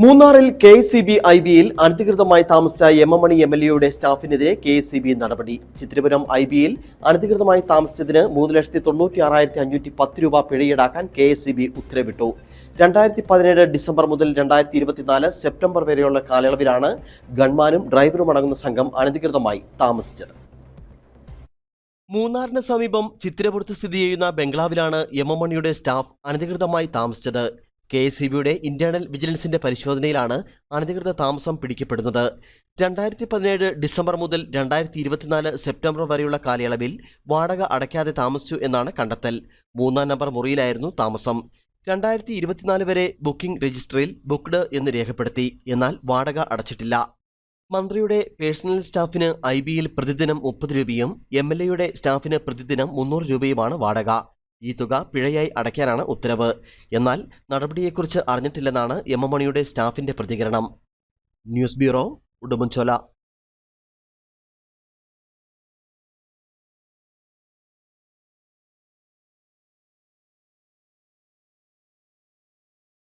മൂന്നാറിൽ K C B I ബിയിൽ അനധികൃതമായി താമസിച്ച M M Mani M L എയുടെ സ്റ്റാഫിനെതിരെ കെ സി ബി നടപടി. ചിത്രപുരം ഐ ബിയിൽ അനധികൃതമായി താമസിച്ചതിന് മൂന്ന് ലക്ഷത്തി തൊണ്ണൂറ്റി ആറായിരത്തി അഞ്ഞൂറ്റി പത്ത് രൂപ പിഴയീടാക്കാൻ കെ എസ് സി ബി ഉത്തരവിട്ടു. രണ്ടായിരത്തി പതിനേഴ് ഡിസംബർ മുതൽ രണ്ടായിരത്തി ഇരുപത്തിനാല് സെപ്റ്റംബർ വരെയുള്ള കാലയളവിലാണ് ഗൺമാനും ഡ്രൈവറും അടങ്ങുന്ന സംഘം അനധികൃതമായി താമസിച്ചത്. മൂന്നാറിന് സമീപം ചിത്രപുരത്ത് സ്ഥിതി ചെയ്യുന്ന ബംഗ്ലാവിലാണ് എം എം മണിയുടെ സ്റ്റാഫ് അനധികൃതമായി താമസിച്ചത്. കെ എസ് സി ബിയുടെ ഇന്റേണൽ വിജിലൻസിന്റെ പരിശോധനയിലാണ് അനധികൃത താമസം പിടിക്കപ്പെടുന്നത്. രണ്ടായിരത്തി പതിനേഴ് ഡിസംബർ മുതൽ രണ്ടായിരത്തി ഇരുപത്തിനാല് സെപ്റ്റംബർ വരെയുള്ള കാലയളവിൽ വാടക അടയ്ക്കാതെ താമസിച്ചു എന്നാണ് കണ്ടെത്തൽ. മൂന്നാം നമ്പർ മുറിയിലായിരുന്നു താമസം. രണ്ടായിരത്തി ഇരുപത്തിനാല് വരെ ബുക്കിംഗ് രജിസ്റ്ററിൽ ബുക്ക്ഡ് എന്ന് രേഖപ്പെടുത്തി. എന്നാൽ വാടക അടച്ചിട്ടില്ല. മന്ത്രിയുടെ പേഴ്സണൽ സ്റ്റാഫിന് ഐ ബിയിൽ പ്രതിദിനം മുപ്പത് രൂപയും എം എൽ എയുടെ സ്റ്റാഫിന് പ്രതിദിനം മുന്നൂറ് രൂപയുമാണ് വാടക. ഈ തുക പിഴയായി അടയ്ക്കാനാണ് ഉത്തരവ്. എന്നാൽ നടപടിയെക്കുറിച്ച് അറിഞ്ഞിട്ടില്ലെന്നാണ് എം എം മണിയുടെ സ്റ്റാഫിന്റെ പ്രതികരണം. News bureau Udumbanchola.